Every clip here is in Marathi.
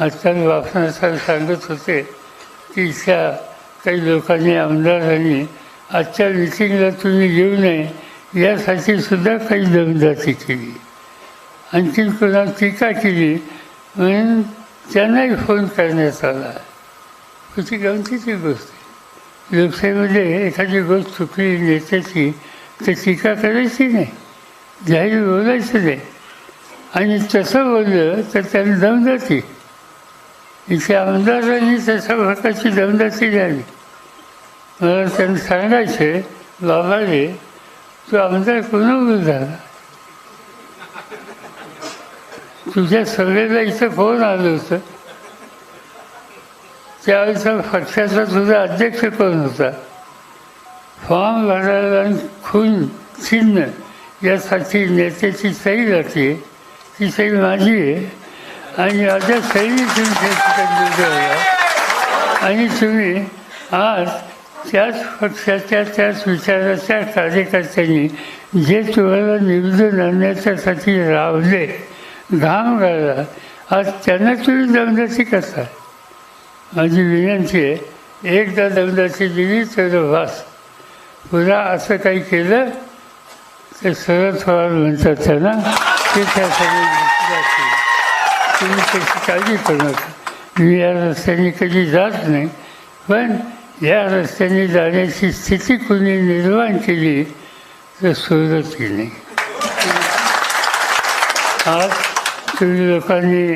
आजकाल वापणार सांगत होते. की इथल्या काही लोकांनी आमदारांनी आजच्या मिटिंगला तुम्ही येऊ नये यासाठी सुद्धा काही दमदाटी केली. आणखी कोणा टीका केली म्हणून त्यांनाही फोन करण्यात आला. होती गमतीची गोष्ट? लोकशाहीमध्ये एखादी गोष्ट चुकली नेत्याची तर टीका करायची नाही. जाहीर बोलायचं नाही. आणि तसं बोललं तर त्याला दमदाटी. इथे आमदारांनी त्याच्या भागाची दमदाटी झाली मला त्यांना सांगायचे बाबा रे तू आमदार कोणावर झाला तुझ्या सगळ्याला इथं फोन आलं होतं त्यावेळेचा पक्षाचा तुझा अध्यक्ष कोण होता फॉर्म भरायला आणि खून चिन्ह यासाठी नेत्याची सही जाते ती सही माझी आहे आणि माझ्या सहीने तुम्ही त्या ठिकाणी आणि तुम्ही आज त्याच पक्षाच्या त्याच विचाराच्या कार्यकर्त्यांनी जे तुम्हाला निवडून आणण्याच्यासाठी रावले घाम गाळला आज त्यांना तुम्ही दमदाची करता माझी विनंती आहे एकदा दमदाची दिली तर वास पुन्हा असं काही केलं तर शरद पवार म्हणतात त्यांना ते त्यासाठी जातील. तुम्ही त्याची काळजी करू नका मी या रस्त्याने कधी जात नाही पण या रस्त्याने जाण्याची स्थिती कोणी निर्माण केली तर सुरत नाही आज तुम्ही लोकांनी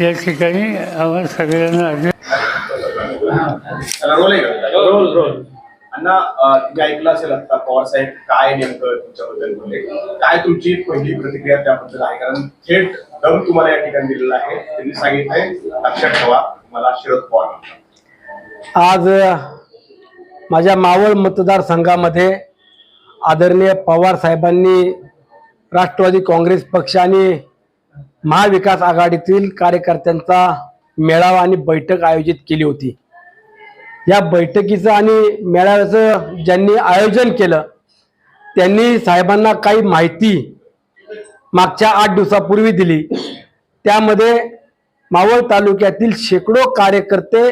या ठिकाणी आम्हा सगळ्यांना अण्णा तुम्ही ऐकलं असेल आता पवार साहेब काय नेमकं तुमच्याबद्दल बोलले? काय तुमची पहिली प्रतिक्रिया त्याबद्दल आहे? कारण थेट दम तुम्हाला या ठिकाणी दिलेला आहे. त्यांनी सांगितलंय लक्षात ठेवा मला शरद पवार आज माझ्या मावळ मतदारसंघामध्ये आदरणीय पवार साहेबांनी राष्ट्रवादी काँग्रेस पक्ष आणि महाविकास आघाडीतील कार्यकर्त्यांचा मेळावा आणि बैठक आयोजित केली होती. या बैठकीचं आणि मेळाव्याचं ज्यांनी आयोजन केलं त्यांनी साहेबांना काही माहिती मागच्या आठ दिवसापूर्वी दिली. त्यामध्ये मावळ तालुक्यातील शेकडो कार्यकर्ते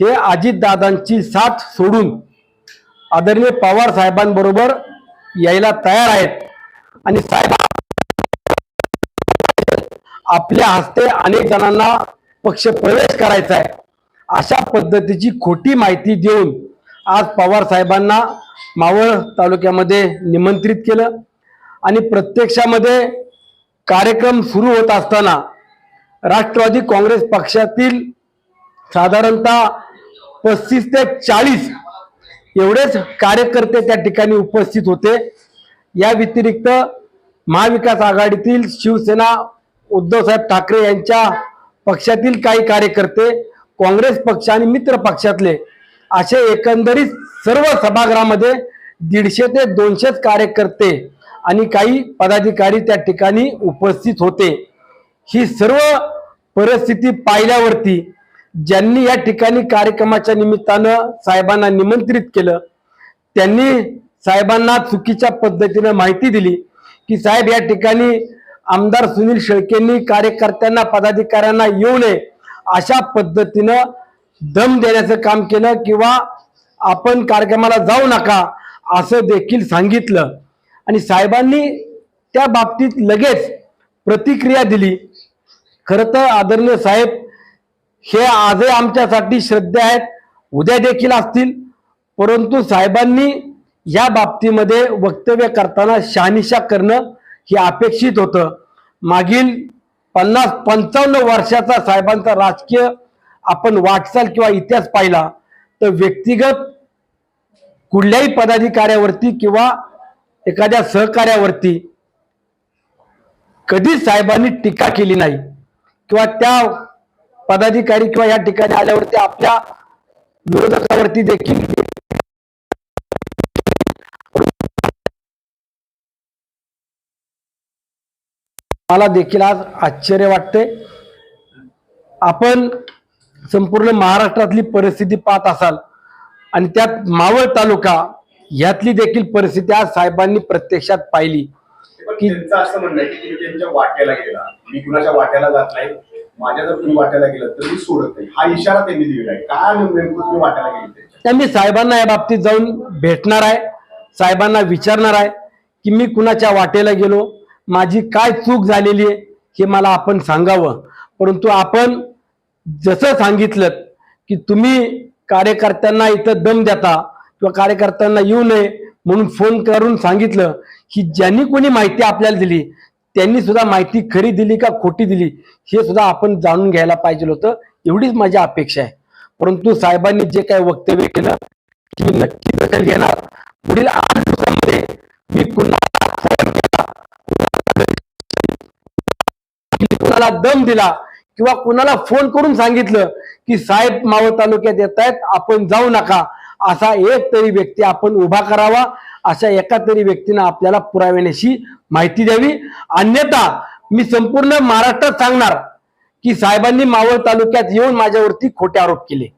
हे अजितदादांची साथ सोडून आदरणीय पवार साहेबांबरोबर यायला तयार आहेत. आणि साहेब आपल्या हस्ते अनेक जणांना पक्ष प्रवेश करायचा आहे. अशा पद्धतीची खोटी माहिती देऊन आज पवार साहेबांना मावळ तालुक्यामध्ये निमंत्रित केलं. आणि प्रत्यक्षामध्ये कार्यक्रम सुरू होत असताना राष्ट्रवादी काँग्रेस पक्षातील साधारणतः पस्तीस ते चाळीस एवढेच कार्यकर्ते त्या ठिकाणी उपस्थित होते. या व्यतिरिक्त महाविकास आघाडीतील शिवसेना उद्धवसाहेब ठाकरे यांच्या पक्षातील काही कार्यकर्ते काँग्रेस पक्ष आणि मित्र पक्षातले असे एकंदरीत सर्व सभागृहामध्ये दीडशे ते दोनशेच कार्यकर्ते आणि काही पदाधिकारी त्या ठिकाणी उपस्थित होते. ही सर्व परिस्थिती पाहिल्यावरती ज्यांनी या ठिकाणी कार्यक्रमाच्या निमित्तानं साहेबांना निमंत्रित केलं त्यांनी साहेबांना चुकीच्या पद्धतीनं माहिती दिली की साहेब या ठिकाणी आमदार सुनील शेळकेंनी कार्यकर्त्यांना पदाधिकाऱ्यांना येऊ नये अशा पद्धतीनं दम देण्याचं काम केलं किंवा आपण कार्यक्रमाला जाऊ नका असं देखील सांगितलं. आणि साहेबांनी त्या बाबतीत लगेच प्रतिक्रिया दिली. खरं तर आदरणीय साहेब हे आजही आमच्यासाठी श्रद्धे आहेत. उद्या देखील असतील. परंतु साहेबांनी या बाबतीमध्ये वक्तव्य करताना शहानिशा करणं हे अपेक्षित होतं. मागील पन्नास पंचावन्न वर्षाचा साहेबांचा राजकीय आपण वाटचाल किंवा इतिहास पाहिला तर व्यक्तिगत कुठल्याही पदाधिकाऱ्यावरती किंवा एखाद्या सहकार्यावरती कधीच साहेबांनी टीका केली नाही. किंवा त्या पदाधिकारी किंवा या ठिकाणी आल्यावरती आपल्या विरोधकावरती देखील मला देखील आज आश्चर्य वाटते आपण संपूर्ण महाराष्ट्रातली परिस्थिती पाहत असाल आणि त्यात मावळ तालुका यातली देखील परिस्थिती आज साहेबांनी प्रत्यक्षात पाहिली. की- त्यांचं असं म्हणणं आहे की त्यांच्या वाट्याला गेला. मी कुणाच्या वाट्याला जात नाही. माझ्या जर तुम्ही वाट्याला गेलं तर मी सोडत नाही. हा इशारा त्यांनी दिलेला आहे. काय नेमकं तुम्ही वाट्याला गेले मी साहेबांना या बाबतीत जाऊन भेटणार आहे. साहेबांना विचारणार आहे की मी कुणाच्या वाटेला गेलो? माझी काय चूक झालेली आहे हे मला आपण सांगावं. परंतु आपण जसं सांगितलं की तुम्ही कार्यकर्त्यांना इथं दम देता किंवा कार्यकर्त्यांना येऊ नये म्हणून फोन करून सांगितलं की ज्यांनी कोणी माहिती आपल्याला दिली त्यांनी सुद्धा माहिती खरी दिली का खोटी दिली हे सुद्धा आपण जाणून घ्यायला पाहिजे होतं. एवढीच माझी अपेक्षा आहे. परंतु साहेबांनी जे काही वक्तव्य केलं की नक्की दखल घेणार. पुढील आठ दिवसामध्ये मी पुन्हा कुणाला दम दिला किंवा कुणाला फोन करून सांगितलं की साहेब मावळ तालुक्यात येत आहेत आपण जाऊ नका. असा एक तरी व्यक्ती आपण उभा करावा. अशा एका तरी व्यक्तीनं आपल्याला पुराव्याशी माहिती द्यावी. अन्यथा मी संपूर्ण महाराष्ट्रात सांगणार की साहेबांनी मावळ तालुक्यात येऊन माझ्यावरती खोटे आरोप केले.